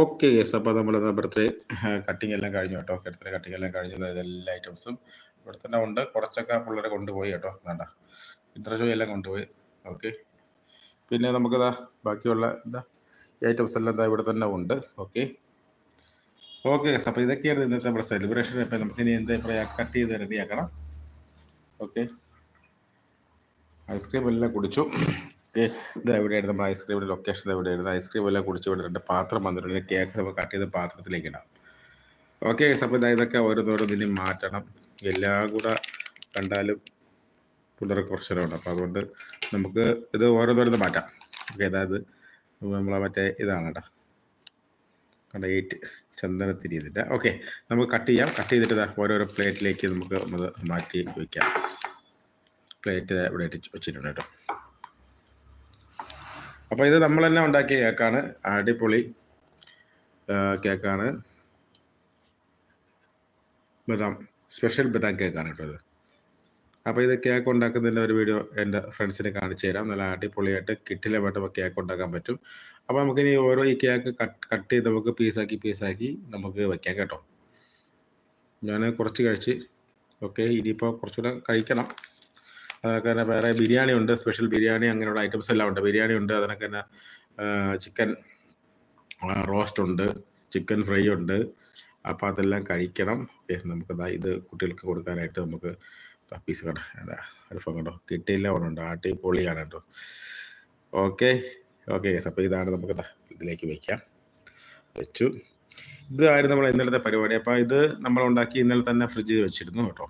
Okay yes. അപ്പോൾ നമ്മൾ birthday cutting എല്ലാം കഴിഞ്ഞു കേട്ടോ. ബർത്ത്ഡേ കട്ടിങ് എല്ലാം കഴിഞ്ഞു. എല്ലാ ഐറ്റംസും ഇവിടെ തന്നെ ഉണ്ട്. കുറച്ചൊക്കെ പിള്ളേരെ കൊണ്ടുപോയി കേട്ടോ. വേണ്ട. ഇത്ര എല്ലാം കൊണ്ടുപോയി. ഓക്കെ. പിന്നെ നമുക്കിതാ ബാക്കിയുള്ള എന്താ ഐറ്റംസ് എല്ലാം ദാ ഇവിടെ തന്നെ ഉണ്ട്. ഓക്കെ. Okay yes. അപ്പോൾ ഇതൊക്കെയാണ് ഇന്നത്തെ നമ്മുടെ സെലിബ്രേഷൻ ഇപ്പം നമുക്കിനി എന്താ പറയാ കട്ട് ചെയ്ത് റെഡിയാക്കണം ഓക്കെ. ഐസ്ക്രീം എല്ലാം കുടിച്ചു. ഇത് എവിടെയായിരുന്നു നമ്മൾ ഐസ്ക്രീമിന്റെ ലൊക്കേഷൻ എവിടെയായിരുന്നു ഐസ്ക്രീം എല്ലാം കുടിച്ച് ഇവിടെ രണ്ട് പാത്രം വന്നിട്ടുണ്ട്. കേക്ക് നമ്മൾ കട്ട് ചെയ്ത് പാത്രത്തിലേക്ക് ഇടാം. ഓക്കെ അപ്പോൾ ഇതാ ഇതൊക്കെ ഓരോന്നോരോന്നിനും മാറ്റണം. എല്ലാം കൂടെ കണ്ടാലും പിള്ളേർക്ക് പ്രശ്നമുണ്ട്. അപ്പോൾ അതുകൊണ്ട് നമുക്ക് ഇത് ഓരോന്നോരോന്ന് മാറ്റാം. ഓക്കെ അതായത് നമ്മളെ മറ്റേ ഇതാണ് കേട്ടോ. കണ്ട എയ്റ്റ് ചന്ദനത്തിരി ഇതിന്റെ ഓക്കെ നമുക്ക് കട്ട് ചെയ്യാം. കട്ട് ചെയ്തിട്ട് ഓരോരോ പ്ലേറ്റിലേക്ക് നമുക്ക് അത് മാറ്റി വയ്ക്കാം പ്ലേറ്റ് ഇവിടെ ഇട്ട് വെച്ചിട്ടുണ്ട് കേട്ടോ. അപ്പോൾ ഇത് നമ്മൾ തന്നെ ഉണ്ടാക്കിയ കേക്കാണ്. അടിപൊളി കേക്കാണ്. ബദാം സ്പെഷ്യൽ ബദാം കേക്കാണ് കേട്ടോ ഇത്. അപ്പോൾ ഇത് കേക്ക് ഉണ്ടാക്കുന്നതിന്റെ ഒരു വീഡിയോ എന്റെ ഫ്രണ്ട്സിന് കാണിച്ചു തരാം. നല്ല അടിപൊളിയായിട്ട് കിറ്റിലുമായിട്ട് കേക്ക് ഉണ്ടാക്കാൻ പറ്റും. അപ്പോൾ നമുക്കിനി ഓരോ ഈ കേക്ക് കട്ട് കട്ട് ചെയ്ത് നമുക്ക് പീസാക്കി പീസാക്കി നമുക്ക് വെക്കാം കേട്ടോ. ഞാൻ കുറച്ച് കഴിച്ച് ഓക്കെ ഇനിയിപ്പോൾ കുറച്ചുകൂടെ കഴിക്കണം. തന്നെ വേറെ ബിരിയാണി ഉണ്ട് സ്പെഷ്യൽ ബിരിയാണി അങ്ങനെയുള്ള ഐറ്റംസ് എല്ലാം ഉണ്ട്. ബിരിയാണി ഉണ്ട് അതിനൊക്കെ തന്നെ ചിക്കൻ റോസ്റ്റ് ഉണ്ട് ചിക്കൻ ഫ്രൈ ഉണ്ട്. അപ്പോൾ അതെല്ലാം കഴിക്കണം. നമുക്ക് നമുക്കതാ ഇത് കുട്ടികൾക്ക് കൊടുക്കാനായിട്ട് നമുക്ക് പീസ് കണ്ടോ? എന്താ അൽഫം കണ്ടോ? കിട്ടിയില്ല ഉണ്ട് അടിപൊളിയാണ് കേട്ടോ. ഓക്കെ ഓക്കെ അപ്പോൾ ഇതാണ് നമുക്ക് ഇതിലേക്ക് വയ്ക്കാം വെച്ചു. ഇതായിരുന്നു നമ്മൾ ഇന്നലത്തെ പരിപാടി. അപ്പോൾ ഇത് നമ്മൾ ഉണ്ടാക്കി ഇന്നലെ തന്നെ ഫ്രിഡ്ജിൽ വെച്ചിരുന്നു കേട്ടോ.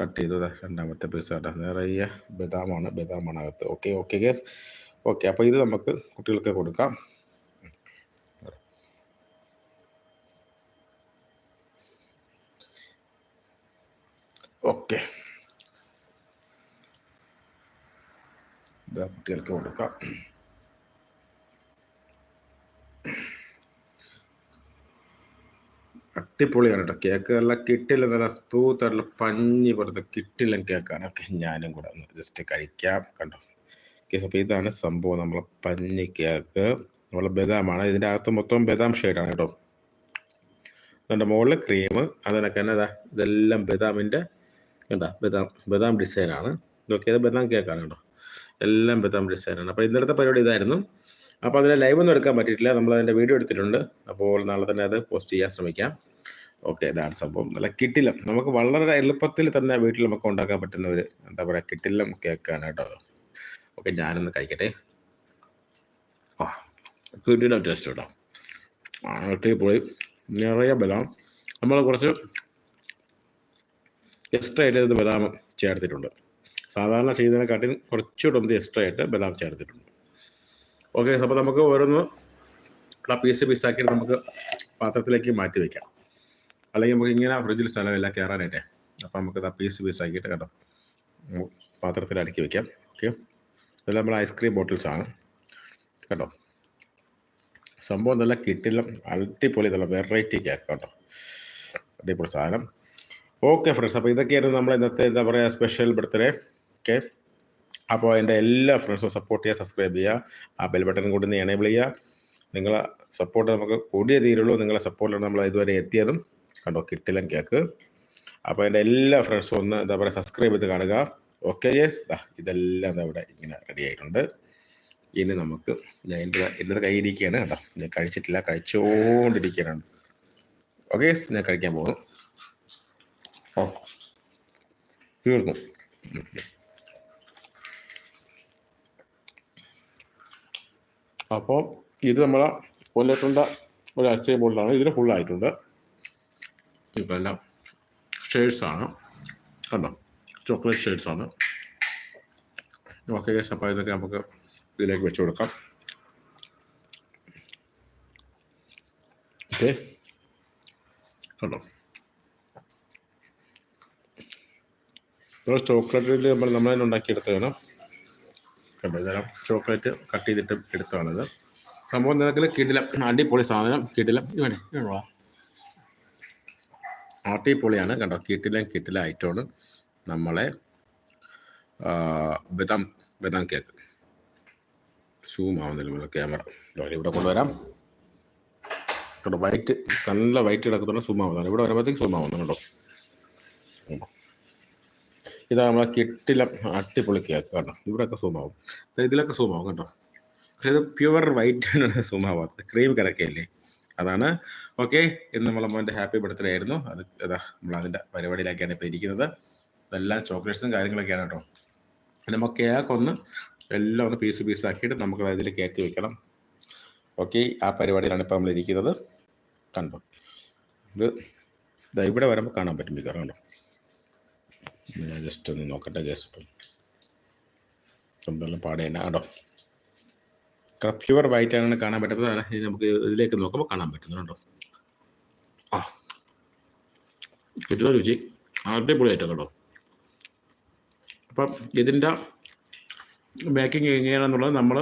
കട്ട് ചെയ്തു ദാ രണ്ടാമത്തെ പീസ് കേട്ടോ നിറയെ ബദാമാണ് ബദാമാണ് അകത്ത്. ഓക്കെ ഓക്കെ ഗേസ് ഓക്കെ അപ്പോൾ ഇത് നമുക്ക് കുട്ടികൾക്ക് കൊടുക്കാം. ഓക്കെ കുട്ടികൾക്ക് കൊടുക്കാം. അടിപൊളിയാണ് കേട്ടോ കേക്ക് നല്ല കിട്ടില്ല നല്ല സ്മൂത്ത് ആയിട്ടുള്ള പഞ്ഞി പോലത്തെ കിട്ടില്ല കേക്കാണ്. ഓക്കെ ഞാനും കൂടെ ഒന്ന് ജസ്റ്റ് കഴിക്കാം. കണ്ടോ? കേസ് അപ്പോൾ ഇതാണ് സംഭവം. നമ്മളെ പഞ്ഞി കേക്ക്. നമ്മളെ ബദാമാണ്. ഇതിന്റെ അകത്ത് മൊത്തം ബദാം ഷെയ്ഡാണ് കേട്ടോ. അതിന്റെ മുകളിൽ ക്രീം അതിനൊക്കെ തന്നെ ഇതാ? ഇതെല്ലാം ബദാമിന്റെ കണ്ടാ? ബദാം ബദാം ഡിസൈനാണ് ഇതൊക്കെ ഇത് ബദാം കേക്കാണ് കേട്ടോ? എല്ലാം ബദാം ഡിസൈനാണ് അപ്പോൾ ഇന്നലത്തെ പരിപാടി ഇതായിരുന്നു. അപ്പോൾ അതിന്റെ ലൈവ് ഒന്നും എടുക്കാൻ പറ്റിയിട്ടില്ല. നമ്മൾ അതിന്റെ വീഡിയോ എടുത്തിട്ടുണ്ട്. അപ്പോൾ നാളെ തന്നെ അത് പോസ്റ്റ് ചെയ്യാൻ ശ്രമിക്കാം. ഓക്കെ ഇതാണ് സംഭവം. നല്ല കിട്ടിലം നമുക്ക് വളരെ എളുപ്പത്തിൽ തന്നെ വീട്ടിൽ നമുക്ക് ഉണ്ടാക്കാൻ പറ്റുന്ന ഒരു എന്താ പറയുക കിട്ടിലം കേക്കാണ് കേട്ടോ ഓക്കെ ഞാനൊന്ന് കഴിക്കട്ടെ. ആ കിട്ടിലം ടേസ്റ്റ് കേട്ടോ. ആട്ടി പോയി. നിറയെ ബദാം. നമ്മൾ കുറച്ച് എക്സ്ട്രാ ആയിട്ട് ബദാം ചേർത്തിട്ടുണ്ട്. സാധാരണ ചെയ്യുന്നതിനെക്കാട്ടിലും കുറച്ചുകൂടെ ഒന്ന് എക്സ്ട്രാ ആയിട്ട് ബദാം ചേർത്തിട്ടുണ്ട്. ഓക്കെ അപ്പോൾ നമുക്ക് ഓരോന്ന് പീസ് പീസാക്കിയിട്ട് നമുക്ക് പാത്രത്തിലേക്ക് മാറ്റി വയ്ക്കാം അല്ലെങ്കിൽ നമുക്ക് ഇങ്ങനെ ഫ്രിഡ്ജിൽ സ്ഥലമില്ല കയറാനായിട്ടേ അപ്പം നമുക്ക് ആ പീസ് ആക്കിയിട്ട് കേട്ടോ. പാത്രത്തിൽ അടുക്കി വെക്കാം. ഓക്കെ ഇതെല്ലാം നമ്മൾ ഐസ്ക്രീം ബോട്ടിൽസ് ആണ്. കേട്ടോ. സംഭവം നല്ല കിട്ടില്ല അടിപൊളി നല്ല വെറൈറ്റി കേക്ക് കേട്ടോ. അടിപൊളി സാധനം. ഓക്കെ ഫ്രണ്ട്സ് അപ്പോൾ ഇതൊക്കെയായിരുന്നു നമ്മൾ ഇന്നത്തെ എന്താ പറയുക സ്പെഷ്യൽ ബർത്ത്ഡേ ഓക്കെ അപ്പോൾ എന്റെ എല്ലാ ഫ്രണ്ട്സും സപ്പോർട്ട് ചെയ്യുക സബ്സ്ക്രൈബ് ചെയ്യുക. ആ ബെൽ ബട്ടൺ കൂടി ഒന്ന് എനേബിൾ ചെയ്യുക. നിങ്ങളെ സപ്പോർട്ട് നമുക്ക് കൂടിയേ തീരുള്ളൂ. നിങ്ങളെ സപ്പോർട്ടിലാണ് നമ്മൾ ഇതുവരെ എത്തിയതും. കണ്ടോ? കിട്ടില്ല കേക്ക്. അപ്പോൾ എന്റെ എല്ലാ ഫ്രണ്ട്സും ഒന്ന് എന്താ പറയുക സബ്സ്ക്രൈബ് ചെയ്ത് കാണുക. ഓക്കെ യെസ് ഇതെല്ലാം ഇവിടെ ഇങ്ങനെ റെഡി ആയിട്ടുണ്ട്. ഇനി നമുക്ക് ഞാൻ എന്റെ എന്റെ കയ്യിരിക്കുകയാണ് കേട്ടോ ഞാൻ കഴിച്ചിട്ടില്ല കഴിച്ചുകൊണ്ടിരിക്കുകയാണ് ഓക്കെ യെസ് ഞാൻ കഴിക്കാൻ പോകുന്നു ഓ തീർന്നു. അപ്പോൾ ഇത് നമ്മളെ ലിറ്ററിന്റെ ഒരു ഐസ്ക്രീം ബോട്ടിലാണ് ഇതിന് ഫുള്ളായിട്ടുണ്ട് ഷെയ്ഡ്സ് ആണ്. കണ്ടോ? ചോക്ലേറ്റ് ഷെയ്ഡ്സാണ് ഓക്കെ അപ്പോൾ ഇതൊക്കെ നമുക്ക് ഇതിലേക്ക് വെച്ച് കൊടുക്കാം. ഓക്കെ. കണ്ടോ? ചോക്ലേറ്റിൽ നമ്മൾ നമ്മൾ തന്നെ ഉണ്ടാക്കിയെടുത്തതാണ്. കണ്ടോ? ഇതെല്ലാം ചോക്ലേറ്റ് കട്ട് ചെയ്തിട്ട് എടുത്തതാണിത്. സംഭവം നിനക്കിൽ കിടിലം അടിപൊളി സാധനം. കിടിലം. ഇവിടെ വേണോ? അടിപൊളിയാണ് കണ്ടോ? കിട്ടിലും കിട്ടിലായിട്ടാണ് നമ്മളെ ബദാം ബദാം കേക്ക്. സൂം ആവുന്നില്ല ക്യാമറ. ഇവിടെ കൊണ്ടുവരാം. കേട്ടോ വൈറ്റ് നല്ല വൈറ്റ് കിടക്കുന്നുണ്ട് സൂം ആവുന്നതാണ് ഇവിടെ വരുമ്പോഴത്തേക്ക് സൂം ആവുന്നു കേട്ടോ. ഇതാ നമ്മളെ കെട്ടില അട്ടിപ്പൊളി കേക്ക് കേട്ടോ ഇവിടെയൊക്കെ സൂം ഇതിലൊക്കെ സൂമാവും കേട്ടോ പക്ഷേ ഇത് പ്യുവർ വൈറ്റ് സൂം ആവാത്തത്. ക്രീം കിടക്കയില്ലേ? അതാണ്. ഓക്കെ ഇന്ന് നമ്മളെ മോന്റെ ഹാപ്പി ബർത്ത്ഡേ ആയിരുന്നു. അത് അതാ നമ്മൾ അതിന്റെ പരിപാടിയിലേക്കാണ് ഇപ്പോൾ ഇരിക്കുന്നത്. ഇതെല്ലാം ചോക്ലേറ്റ്സും കാര്യങ്ങളൊക്കെയാണ് കേട്ടോ. നമുക്ക് കേക്ക് ഒന്ന് എല്ലാം ഒന്ന് പീസ് പീസ് ആക്കിയിട്ട് നമുക്ക് അതിൽ കേക്ക് വെക്കണം. ഓക്കെ ആ പരിപാടിയിലാണ് ഇപ്പോൾ നമ്മൾ ഇരിക്കുന്നത്. കണ്ടോ? ഇത് ഇതാ ഇവിടെ വരുമ്പോൾ കാണാൻ പറ്റും മിക്കവാറും ഞാൻ ജസ്റ്റ് ഒന്ന് നോക്കട്ടെ ഗ്യാസ് ഇപ്പം. എന്തെല്ലാം പാടെ തന്നെ കണ്ടോ? പ്യുവർ വൈറ്റ് ആണ് കാണാൻ പറ്റുന്നത്. ഇനി നമുക്ക് ഇതിലേക്ക് നോക്കുമ്പോൾ കാണാൻ പറ്റുന്നുണ്ടോ ആ. കിട്ടുന്ന രുചി. അടിപൊളിയായിട്ട് കേട്ടോ അപ്പം ഇതിന്റെ മേക്കിംഗ് എങ്ങനെയാണെന്നുള്ളത് നമ്മൾ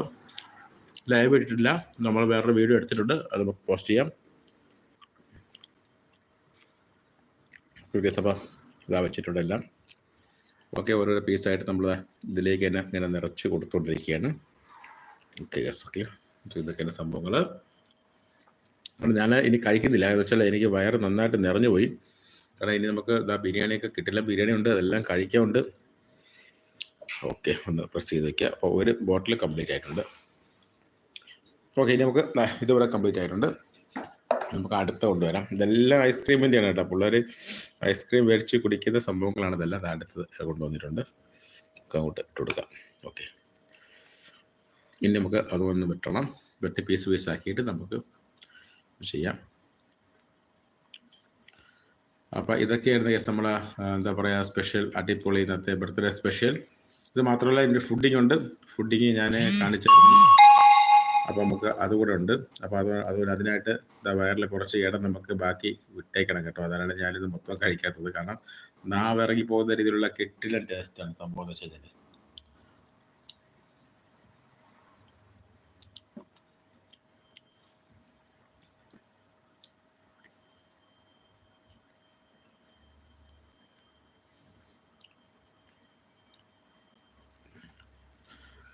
ലൈവ് ഇട്ടിട്ടില്ല. നമ്മൾ വേറൊരു വീഡിയോ എടുത്തിട്ടുണ്ട്. അത് നമുക്ക് പോസ്റ്റ് ചെയ്യാം. സഭ ഇതാ വെച്ചിട്ടുണ്ട് എല്ലാം. ഓക്കെ ഓരോരോ പീസായിട്ട് നമ്മൾ ഇതിലേക്ക് തന്നെ ഇങ്ങനെ നിറച്ച് കൊടുത്തുകൊണ്ടിരിക്കുകയാണ് ഓക്കെ യെസ് ഓക്കെ ഇതൊക്കെയാണ് സംഭവങ്ങൾ ഞാൻ ഇനി കഴിക്കുന്നില്ല. എന്ന് വെച്ചാൽ എനിക്ക് വയറ് നന്നായിട്ട് നിറഞ്ഞു പോയി. കാരണം ഇനി നമുക്ക് ഇതാ ബിരിയാണിയൊക്കെ കിട്ടില്ല. ബിരിയാണി ഉണ്ട് അതെല്ലാം കഴിക്കാനുണ്ട്. ഓക്കെ ഒന്ന് പ്രസ് ചെയ്ത് വയ്ക്കുക അപ്പോൾ ഒരു ബോട്ടിൽ കംപ്ലീറ്റ് ആയിട്ടുണ്ട്. ഓക്കെ ഇനി നമുക്ക് ഇതിവിടെ കംപ്ലീറ്റ് ആയിട്ടുണ്ട്. നമുക്ക് അടുത്ത കൊണ്ടുവരാം. ഇതെല്ലാം ഐസ്ക്രീമിന്റെയാണ് കേട്ടോ. പിള്ളേർ ഐസ്ക്രീം മേടിച്ച് കുടിക്കുന്ന സംഭവങ്ങളാണ് ഇതെല്ലാം അടുത്തത് കൊണ്ടുവന്നിട്ടുണ്ട്. നമുക്ക് അങ്ങോട്ട് ഇട്ട് കൊടുക്കാം. ഓക്കെ. ഇനി നമുക്ക് അതൊന്ന് വെട്ടണം. വെട്ടി പീസ് പീസ് ആക്കിയിട്ട് നമുക്ക് ചെയ്യാം. അപ്പോൾ ഇതൊക്കെയായിരുന്നു കേസ് നമ്മളെ എന്താ പറയുക സ്പെഷ്യൽ അടിപൊളി ഇന്നത്തെ ബർത്ത്ഡേ സ്പെഷ്യൽ ഇത് മാത്രമല്ല എന്റെ ഫുഡിങ് ഉണ്ട്. ഫുഡിങ് ഞാൻ കാണിച്ചായിരുന്നു അപ്പോൾ നമുക്ക് അതുകൂടെ ഉണ്ട്. അപ്പോൾ അത് അതുകൊണ്ട് അതിനായിട്ട് വയറിൽ കുറച്ച് ഇടം നമുക്ക് ബാക്കി വിട്ടേക്കണം കേട്ടോ. അതാണ് ഞാനിത് മൊത്തം കഴിക്കാത്തത്. കാരണം നാവിറങ്ങി പോകുന്ന രീതിയിലുള്ള കെട്ടിലെ ടേസ്റ്റാണ് സംഭവം എന്ന് വെച്ച് കഴിഞ്ഞാൽ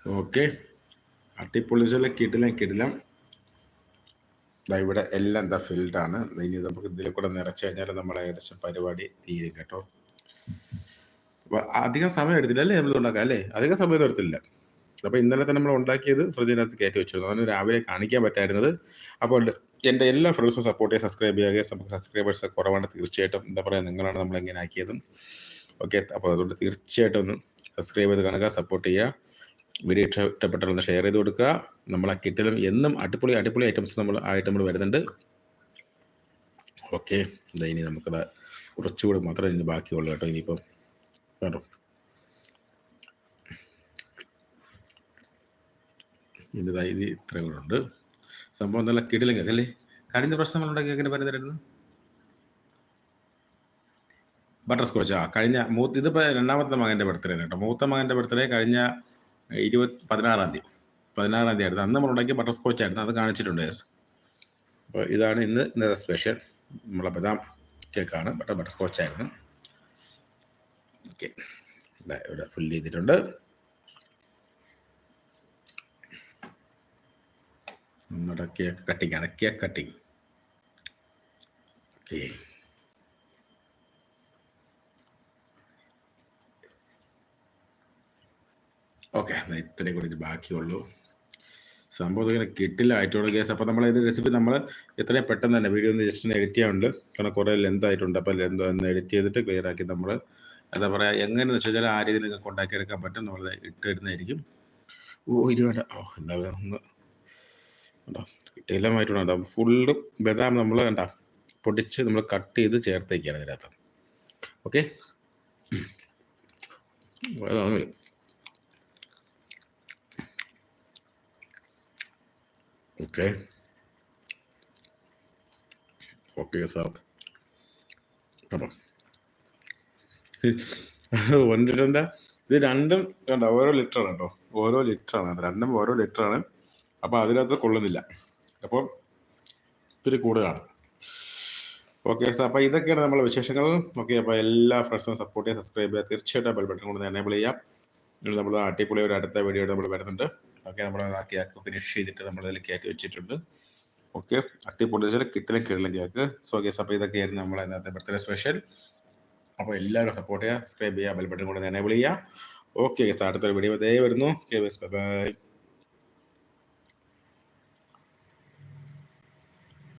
ഓക്കെ. അട്ടിപ്പൊളിച്ചുള്ള കിടിലം കിടിലം. ഇതാ ഇവിടെ എല്ലാം എന്താ ഫിൽഡാണ് ഇനി നമുക്ക് ഇതിൽ കൂടെ നിറച്ച് കഴിഞ്ഞാൽ നമ്മൾ ഏകദേശം പരിപാടി തീരും കേട്ടോ. അധികം സമയം എടുത്തില്ല അല്ലേ നമ്മൾ ഉണ്ടാക്കാം അല്ലേ? അധികം സമയം എടുത്തില്ല. അപ്പോൾ ഇന്നലെ തന്നെ നമ്മൾ ഉണ്ടാക്കിയത് ഫ്രിഡ്ജിനകത്ത് കയറ്റി വെച്ചിരുന്നു. അതിന് രാവിലെ കാണിക്കാൻ പറ്റായിരുന്നത്. അപ്പോൾ എന്റെ എല്ലാ ഫ്രണ്ട്സും സപ്പോർട്ട് ചെയ്യുക സബ്സ്ക്രൈബ് ചെയ്യുക. നമുക്ക് സബ്സ്ക്രൈബേഴ്സ് കുറവാണ് തീർച്ചയായിട്ടും. എന്താ പറയുക നിങ്ങളാണ് നമ്മൾ എങ്ങനെ ആക്കിയതും. ഓക്കെ. അപ്പോൾ അതുകൊണ്ട് തീർച്ചയായിട്ടും ഒന്ന് സബ്സ്ക്രൈബ് ചെയ്ത് കാണുക സപ്പോർട്ട് ചെയ്യുക. വീഡിയോ ഇഷ്ട ഇഷ്ടപ്പെട്ടാൽ ഷെയർ ചെയ്ത് കൊടുക്കുക. നമ്മൾ ആ കിറ്റിലും എന്നും അടിപൊളി അടിപൊളി ഐറ്റംസ് നമ്മൾ ആയിട്ട് നമ്മൾ വരുന്നുണ്ട്. ഓക്കെ ഇതാ ഇനി നമുക്കത് കുറച്ചുകൂടി മാത്രമേ ഇനി ബാക്കിയുള്ളൂ കേട്ടോ. ഇനിയിപ്പം കേട്ടോ ഇതാ ഇത് ഇത്രയും കൂടെ ഉണ്ട്. സംഭവം നല്ല കിടിലും കേൾക്കല്ലേ കഴിഞ്ഞ പ്രശ്നം നമ്മളുണ്ടാക്കി എങ്ങനെ വരുന്നതായിരുന്നു ബട്ടർ സ്കോച്ച് ആ കഴിഞ്ഞ മൂത്ത് ഇതിപ്പോൾ രണ്ടാമത്തെ മകന്റെ ബർത്ത്ഡേ കേട്ടോ. മൂത്ത മകന്റെ ബർത്ത്ഡേ കഴിഞ്ഞ ഇരുപത്തി പതിനാറാം തീയതി. പതിനാറാം തീയതി ആയിരുന്നു അന്ന് നമ്മൾ ഉണ്ടാക്കിയ ബട്ടർ സ്കോച്ച് ആയിരുന്നു. അത് കാണിച്ചിട്ടുണ്ട് അപ്പോൾ ഇതാണ് ഇന്ന് ഇന്നത്തെ സ്പെഷ്യൽ നമ്മളെ ബദാം കേക്കാണ് ബട്ടർ ബട്ടർ സ്കോച്ച് ആയിരുന്നു. ഓക്കെ ഇവിടെ ഫുൾ ചെയ്തിട്ടുണ്ട്. നമ്മുടെ കേക്ക് കട്ടിങ് ആണ്. കേക്ക് കട്ടിങ് ഓക്കെ ഓക്കെ ഇത്രയും കൂടി ബാക്കിയുള്ളൂ. സംഭവം ഇങ്ങനെ കിട്ടില്ല ആയിട്ടുള്ള കേസ്. അപ്പോൾ നമ്മൾ ഇത് റെസിപ്പി നമ്മൾ എത്രയും പെട്ടെന്ന് തന്നെ വീഡിയോ ഒന്ന് ജസ്റ്റ് ഒന്ന് എഡിറ്റ് ചെയ്യാനുണ്ട്. കാരണം കുറേ ലെന്ത് ആയിട്ടുണ്ട്. അപ്പോൾ ലെന്ത് ഒന്ന് എഡിറ്റ് ചെയ്തിട്ട് ക്ലിയർ ആക്കി നമ്മൾ എന്താ പറയുക എങ്ങനെയെന്ന് വെച്ച് കഴിഞ്ഞാൽ ആ രീതിയിൽ നിങ്ങൾക്ക് ഉണ്ടാക്കിയെടുക്കാൻ പറ്റും. നമ്മൾ ഇട്ട് വരുന്നതായിരിക്കും ഓ വേണ്ട. ഓ എന്താ ഒന്ന് കണ്ടോ? കിട്ടിയില്ലമായിട്ടുണ്ട് ഫുള്ള് ബദാം നമ്മൾ വേണ്ട പൊടിച്ച് നമ്മൾ കട്ട് ചെയ്ത് ചേർത്തേക്കാണ് ഇതിനകത്ത്. ഓക്കെ? ഓക്കെ ഓക്കെ സാർ കേട്ടോ ഒന്നിരണ്ട ഇത് രണ്ടും കണ്ടോ ഓരോ ലിറ്ററാണ് കേട്ടോ. ഓരോ ലിറ്ററാണ് ആണ്. രണ്ടും ഓരോ ലിറ്ററാണ് അപ്പോൾ അതിനകത്ത് കൊള്ളുന്നില്ല. അപ്പോൾ ഇത്തിരി കൂടുതലാണ്. ഓക്കെ സാർ അപ്പോൾ ഇതൊക്കെയാണ് നമ്മുടെ വിശേഷങ്ങൾ. ഓക്കെ അപ്പോൾ എല്ലാ ഫ്രണ്ട്സും സപ്പോർട്ട് ചെയ്യുക സബ്സ്ക്രൈബ് ചെയ്യുക. തീർച്ചയായിട്ടും ബെൽ ബട്ടൺ കൊണ്ട് എനേബിൾ ചെയ്യാം. നമ്മൾ അടിപൊളി ഒരു അടുത്ത വീഡിയോ നമ്മൾ വരുന്നുണ്ട്. ഓക്കെ നമ്മൾ കേക്ക് ഫിനിഷ് ചെയ്തിട്ട് നമ്മൾ അതിൽ കയറ്റി വെച്ചിട്ടുണ്ട്. ഓക്കെ അട്ടിപ്പൊടി വെച്ചാൽ കിട്ടില്ല കിടലും കേക്ക്. സോ ഗേസ് അപ്പോൾ ഇതൊക്കെയായിരുന്നു നമ്മൾ ഇന്നത്തെ ബർത്ത്ഡേ സ്പെഷ്യൽ അപ്പോൾ എല്ലാവരും സപ്പോർട്ട് ചെയ്യുക സബ്സ്ക്രൈബ് ചെയ്യുക ബെൽ ബട്ടൺ കൂടെ എനേബിൾ ചെയ്യുക. ഓക്കെ അടുത്തൊരു വീഡിയോ ഇതേ വരുന്നു. Okay bye